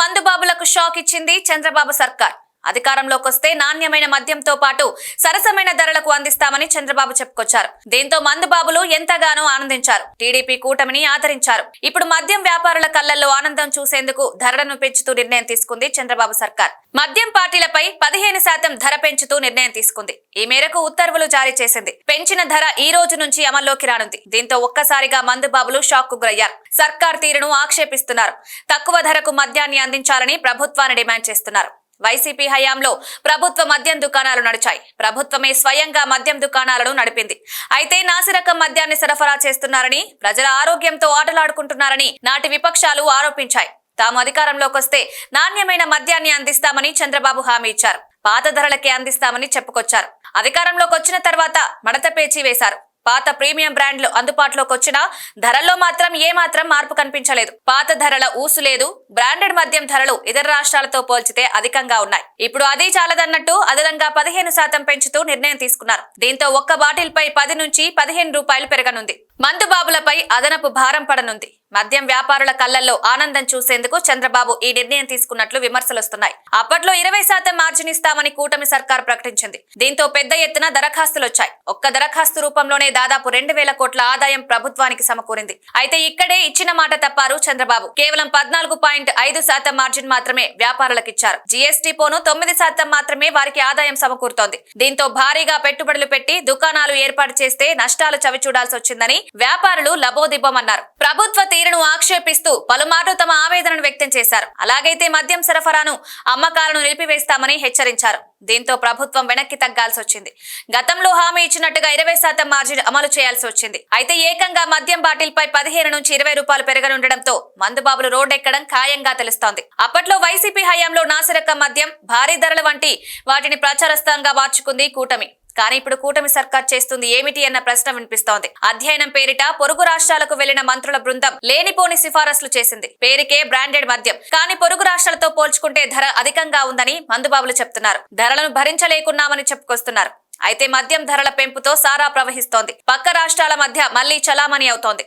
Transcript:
మందుబాబులకు shock ఇచ్చింది చంద్రబాబు సర్కార్. అధికారంలోకి వస్తే నాణ్యమైన మద్యంతో పాటు సరసమైన ధరలకు అందిస్తామని చంద్రబాబు చెప్పుకొచ్చారు. దీంతో మందుబాబులు ఎంతగానో ఆనందించారు. టీడీపీ కూటమిని ఆదరించారు. ఇప్పుడు మద్యం వ్యాపారుల కళ్ళల్లో ఆనందం చూసేందుకు ధరలను పెంచుతూ నిర్ణయం తీసుకుంది చంద్రబాబు సర్కార్. మద్యం పార్టీలపై పదిహేను శాతం ధర పెంచుతూ నిర్ణయం తీసుకుంది. ఈ మేరకు ఉత్తర్వులు జారీ చేసింది. పెంచిన ధర ఈ రోజు నుంచి అమల్లోకి రానుంది. దీంతో ఒక్కసారిగా మందుబాబులు షాక్కు గురయ్యారు. సర్కార్ తీరును ఆక్షేపిస్తున్నారు. తక్కువ ధరకు మద్యాన్ని అందించాలని ప్రభుత్వాన్ని డిమాండ్ చేస్తున్నారు. వైసీపీ హయాంలో ప్రభుత్వ మద్యం దుకాణాలు నడిచాయి. ప్రభుత్వమే స్వయంగా మద్యం దుకాణాలను నడిపింది. అయితే నాసిరకం మద్యాన్ని సరఫరా చేస్తున్నారని ప్రజల ఆరోగ్యంతో ఆటలాడుకుంటున్నారని నాటి విపక్షాలు ఆరోపించాయి. తాము అధికారంలోకి వస్తే నాణ్యమైన మద్యాన్ని అందిస్తామని చంద్రబాబు హామీ ఇచ్చారు. పాత ధరలకే అందిస్తామని చెప్పుకొచ్చారు. అధికారంలోకి వచ్చిన తర్వాత మడత పేచి వేశారు. పాత ప్రీమియం బ్రాండ్లు అందుబాటులోకి వచ్చినా ధరల్లో మాత్రం ఏమాత్రం మార్పు కనిపించలేదు. పాత ధరల ఊసు లేదు. బ్రాండెడ్ మద్యం ధరలు ఇతర రాష్ట్రాలతో పోల్చితే అధికంగా ఉన్నాయి. ఇప్పుడు అదే చాలదన్నట్టు అదనంగా పదిహేను శాతం పెంచుతూ నిర్ణయం తీసుకున్నారు. దీంతో ఒక్క బాటిల్ పై పది నుంచి పదిహేను రూపాయలు పెరగనుంది. మందుబాబులపై అదనపు భారం పడనుంది. మద్యం వ్యాపారుల కళ్ళల్లో ఆనందం చూసేందుకు చంద్రబాబు ఈ నిర్ణయం తీసుకున్నట్లు విమర్శలొస్తున్నాయి. అప్పట్లో ఇరవై శాతం మార్జిన్ ఇస్తామని కూటమి సర్కార్ ప్రకటించింది. దీంతో పెద్ద ఎత్తున దరఖాస్తులు వచ్చాయి ఒక్క దరఖాస్తు రూపంలోనే దాదాపు రెండు వేల కోట్ల ఆదాయం ప్రభుత్వానికి సమకూరింది. అయితే ఇక్కడే ఇచ్చిన మాట తప్పారు చంద్రబాబు. కేవలం పద్నాలుగు పాయింట్ ఐదు శాతం మార్జిన్ మాత్రమే వ్యాపారులకు ఇచ్చారు జీఎస్టీ పోను తొమ్మిది శాతం మాత్రమే వారికి ఆదాయం సమకూరుతోంది. దీంతో భారీగా పెట్టుబడులు పెట్టి దుకాణాలు ఏర్పాటు చేస్తే నష్టాలు చవిచూడాల్సి వచ్చిందని వ్యాపారులు లబోదిబ్బమన్నారు. ప్రభుత్వ తీరును ఆక్షేపిస్తూ పలుమార్లు తమ ఆవేదనను వ్యక్తం చేశారు. అలాగైతే మద్యం సరఫరాను అమ్మకాలను నిలిపివేస్తామని హెచ్చరించారు. దీంతో ప్రభుత్వం వెనక్కి తగ్గాల్సి వచ్చింది. గతంలో హామీ ఇచ్చినట్టుగా ఇరవై శాతం మార్జిన్ అమలు చేయాల్సి వచ్చింది. అయితే ఏకంగా మద్యం బాటిల్ పై పదిహేను నుంచి ఇరవై రూపాయలు పెరగనుండటంతో మందుబాబులు రోడ్డెక్కడం ఖాయంగా తెలుస్తోంది. అప్పట్లో వైసీపీ హయాంలో నాసిరకం మద్యం భారీ ధరల వంటి వాటిని ప్రచారస్థంగా మార్చుకుంది కూటమి. కానీ ఇప్పుడు కూటమి సర్కార్ చేస్తుంది ఏమిటి అన్న ప్రశ్న వినిపిస్తోంది. అధ్యయనం పేరిట పొరుగు రాష్ట్రాలకు వెళ్ళిన మంత్రుల బృందం లేనిపోని సిఫారసులు చేసింది. పేరుకే బ్రాండెడ్ మద్యం. కానీ పొరుగు రాష్ట్రాలతో పోల్చుకుంటే ధర అధికంగా ఉందని మందుబాబులు చెప్తున్నారు. ధరలను భరించలేకున్నామని చెప్పుకొస్తున్నారు. అయితే మద్యం ధరల పెంపుతో సారా ప్రవహిస్తోంది. పక్క రాష్ట్రాల మధ్య మళ్ళీ చలామణి అవుతోంది.